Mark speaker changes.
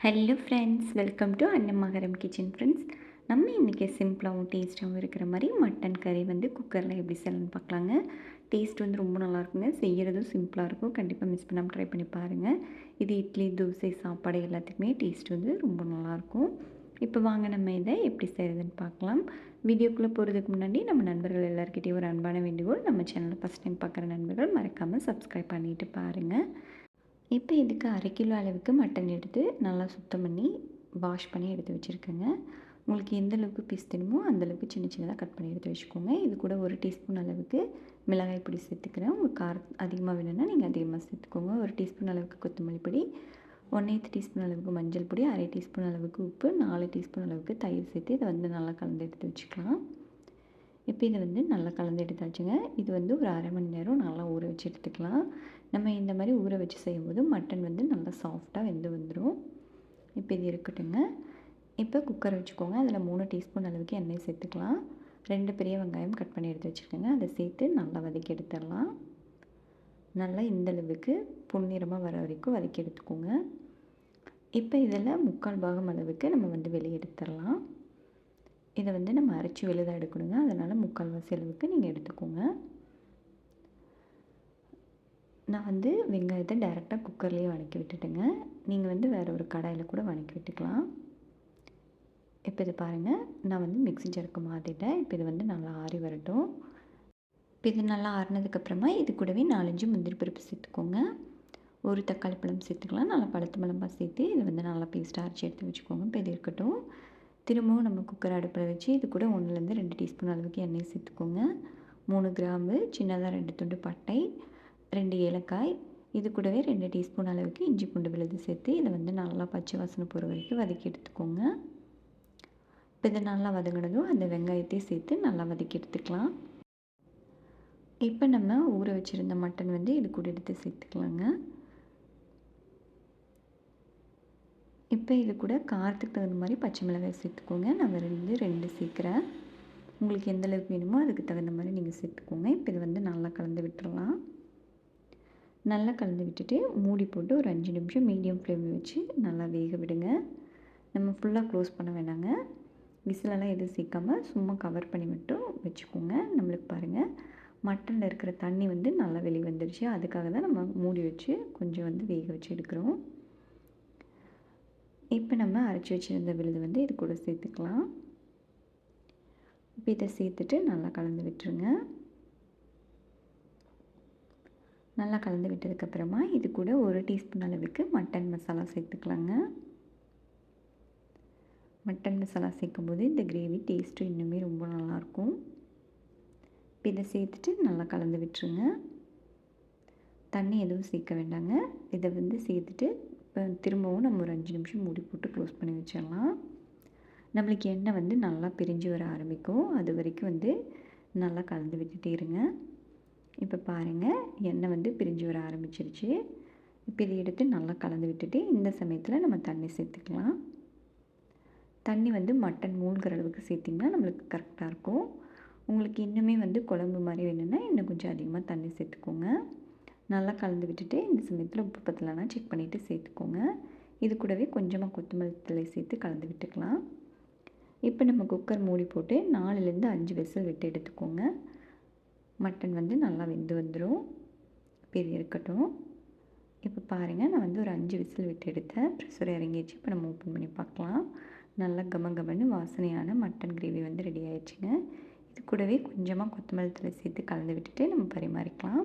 Speaker 1: Hello friends welcome to Annamakaram kitchen friends நம்ம இன்றைக்கி சிம்பிளாகவும் டேஸ்ட்டாகவும் இருக்கிற மாதிரி மட்டன் கறி வந்து குக்கரில் எப்படி செய்யலாம்னு பார்க்கலாங்க. டேஸ்ட் வந்து ரொம்ப நல்லாயிருக்குங்க செய்கிறதும் சிம்பிளாக இருக்கும். கண்டிப்பாக மிஸ் பண்ணாமல் ட்ரை பண்ணி பாருங்கள் இது இட்லி தோசை சாப்பாடு எல்லாத்துக்குமே டேஸ்ட் வந்து ரொம்ப நல்லாயிருக்கும் இப்போ வாங்க நம்ம இதை எப்படி செய்கிறதுன்னு பார்க்கலாம். வீடியோக்குள்ளே போகிறதுக்கு முன்னாடி நம்ம நண்பர்கள் எல்லாருக்கிட்டேயும் ஒரு அன்பான வேண்டுகோள் நம்ம சேனலை ஃபஸ்ட் டைம் பார்க்குற நண்பர்கள் மறக்காமல் சப்ஸ்கிரைப் பண்ணிவிட்டு பாருங்கள் இப்போ இதுக்கு அரை கிலோ அளவுக்கு மட்டன் எடுத்து நல்லா சுத்தம் பண்ணி வாஷ் பண்ணி எடுத்து வச்சுருக்கேங்க. உங்களுக்கு எந்த அளவுக்கு பீஸ் தெரியுமோ அந்தளவுக்கு சின்ன சின்னதாக கட் பண்ணி எடுத்து வச்சுக்கோங்க. இது கூட ஒரு டீஸ்பூன் அளவுக்கு மிளகாய் பொடி சேர்த்துக்கிறேன். உங்களுக்கு காரம் அதிகமாக வேணும்னா நீங்கள் அதிகமாக சேர்த்துக்கோங்க. ஒரு டீஸ்பூன் அளவுக்கு கொத்தமல்லி பொடி ஒன் எய்த் டீஸ்பூன் அளவுக்கு மஞ்சள் பொடி அரை டீஸ்பூன் அளவுக்கு உப்பு நாலு டீஸ்பூன் அளவுக்கு தயிர் சேர்த்து இதை வந்து நல்லா கலந்து எடுத்து வச்சுக்கலாம். இப்போ இதை வந்து நல்லா கலந்து எடுத்தாச்சுங்க. இது வந்து ஒரு அரை மணி நேரம் நல்லா ஊற வச்சு எடுத்துக்கலாம். நம்ம இந்த மாதிரி ஊற வச்சு செய்யும்போது மட்டன் வந்து நல்லா சாஃப்டாக வெந்து வந்துடும் இப்போ இது இருக்கட்டுங்க இப்போ குக்கர் வச்சுக்கோங்க. அதில் மூணு டீஸ்பூன் அளவுக்கு எண்ணெய் சேர்த்துக்கலாம். ரெண்டு பெரிய வெங்காயம் கட் பண்ணி எடுத்து வச்சுருக்கேங்க அதை சேர்த்து நல்லா வதக்கி எடுத்துடலாம். நல்லா இந்தளவுக்கு புன்னிறமாக பொன்னிறமாக வர வரைக்கும் வதக்கி எடுத்துக்கோங்க. இப்போ இதில் முக்கால் பாகம் அளவுக்கு நம்ம வந்து வெளியே எடுத்துடலாம். இதை வந்து நம்ம அரைச்சி வெளிதான் எடுக்கணுங்க. அதனால் முக்கால்வாசி அளவுக்கு நீங்கள் எடுத்துக்கோங்க. நான் வந்து வெங்காயத்தை டைரெக்டாக குக்கர்லேயே வதக்கி விட்டுட்டேங்க. நீங்கள் வந்து வேறு ஒரு கடாயில் கூட வணக்கி விட்டுக்கலாம். இப்போ இது பாருங்கள் நான் வந்து மிக்ஸி ஜருக்கு மாற்றிட்டேன் இப்போ இது வந்து நல்லா ஆறி வரட்டும். இப்போ இது நல்லா ஆறினதுக்கப்புறமா இது கூடவே நாலஞ்சு முந்திரி பருப்பு சேர்த்துக்கோங்க. ஒரு தக்காளி பழம் சேர்த்துக்கலாம். நல்லா பழுத்து மிளம்பா சேர்த்து இதை வந்து நல்லா பேஸ்ட்டாக அரைச்சி எடுத்து வச்சுக்கோங்க. இப்போ இது இருக்கட்டும். திரும்பவும் நம்ம குக்கர் அடுப்பில் வச்சு இது கூட ஒன்றுலேருந்து ரெண்டு டீஸ்பூன் அளவுக்கு எண்ணெய் சேர்த்துக்கோங்க. மூணு கிராம்பு சின்னதாக ரெண்டு துண்டு பட்டை ரெண்டு ஏலக்காய் இது கூடவே ரெண்டு டீஸ்பூன் அளவுக்கு இஞ்சி பூண்டு விழுது சேர்த்து இதை வந்து நல்லா பச்சை வாசனை போகிற வரைக்கும் வதக்கி எடுத்துக்கோங்க. இப்போ இதை நல்லா வதங்கினதும் அந்த வெங்காயத்தையும் சேர்த்து நல்லா வதக்கி எடுத்துக்கலாம். இப்போ நம்ம ஊற வச்சுருந்த மட்டன் வந்து இது கூட எடுத்து சேர்த்துக்கலாங்க. இப்போ இது கூட காரத்துக்கு தகுந்த மாதிரி பச்சை மிளகாய் சேர்த்துக்கோங்க. நான் ரெண்டு ரெண்டு சேர்க்குறேன். உங்களுக்கு எந்த அளவுக்கு வேணுமோ அதுக்கு தகுந்த மாதிரி நீங்கள் சேர்த்துக்கோங்க. இப்போ இது வந்து நல்லா கலந்து விட்டுடலாம் நல்லா கலந்து விட்டுட்டு மூடி போட்டு ஒரு அஞ்சு நிமிஷம் மீடியம் ஃப்ளேமில் வச்சு நல்லா வேக விடுங்க. நம்ம ஃபுல்லாக க்ளோஸ் பண்ண வேணாங்க. விசிலெல்லாம் எதுவும் சேர்க்காமல் சும்மா கவர் பண்ணி மட்டும் வச்சுக்கோங்க. நம்மளுக்கு பாருங்கள் மட்டனில் இருக்கிற தண்ணி வந்து நல்லா வெளியே வந்துடுச்சு அதுக்காக தான் நம்ம மூடி வச்சு கொஞ்சம் வந்து வேக வச்சு எடுக்கிறோம். இப்போ நம்ம அரைச்சி வச்சுருந்த விழுது வந்து இது கூட சேர்த்துக்கலாம். இப்போ இதை சேர்த்துட்டு நல்லா கலந்து விட்டுருங்க. நல்லா கலந்து விட்டதுக்கப்புறமா இது கூட ஒரு டீஸ்பூன் அளவுக்கு மட்டன் மசாலா சேர்த்துக்கலாங்க. மட்டன் மசாலா சேர்க்கும்போது இந்த கிரேவி டேஸ்ட்டும் இன்னுமே ரொம்ப நல்லாயிருக்கும். இப்போ இதை சேர்த்துட்டு நல்லா கலந்து விட்டுருங்க. தண்ணி எதுவும் சேர்க்க வேண்டாங்க. இதை வந்து சேர்த்துட்டு இப்போ திரும்பவும் நம்ம ஒரு அஞ்சு நிமிஷம் மூடி போட்டு க்ளோஸ் பண்ணி வச்சிடலாம். நம்மளுக்கு எண்ணெய் வந்து நல்லா பிரிஞ்சு வர ஆரம்பிக்கும். அது வரைக்கும் வந்து நல்லா கலந்து விட்டுட்டே இருங்க. இப்போ பாருங்கள் எண்ணெய் வந்து பிரிஞ்சு வர ஆரம்பிச்சிருச்சு. இப்போ இதை எடுத்து நல்லா கலந்து விட்டுட்டு இந்த சமயத்தில் நம்ம தண்ணி சேர்த்துக்கலாம். தண்ணி வந்து மட்டன் மூழ்கிற அளவுக்கு சேர்த்திங்கன்னா நம்மளுக்கு கரெக்டாக இருக்கும். உங்களுக்கு இன்னுமே வந்து குழம்பு மாதிரி வேணும்னா இன்னும் கொஞ்சம் அதிகமாக தண்ணி சேர்த்துக்கோங்க. நல்லா கலந்து விட்டுட்டு இந்த சமயத்தில் உப்பு பத்தலைனா செக் பண்ணிவிட்டு சேர்த்துக்கோங்க. இது கூடவே கொஞ்சமாக கொத்தமல்லி தலை சேர்த்து கலந்து விட்டுக்கலாம். இப்போ நம்ம குக்கர் மூடி போட்டு நாலுலேருந்து அஞ்சு விசில் விட்டு எடுத்துக்கோங்க. மட்டன் வந்து நல்லா வெந்து வந்துடும் பெரிய இருக்கட்டும். இப்போ பாருங்கள் நான் வந்து ஒரு அஞ்சு விசில் விட்டு எடுத்தேன். ப்ரெஷர் இறங்கிடுச்சு. இப்போ நம்ம ஓப்பன் பண்ணி பார்க்கலாம். நல்லா கம கமன்னு வாசனையான மட்டன் கிரேவி வந்து ரெடி ஆயிடுச்சுங்க. இது கூடவே கொஞ்சமாக கொத்தமல்லி தலை சேர்த்து கலந்து விட்டுட்டு நம்ம பரிமாறிக்கலாம்.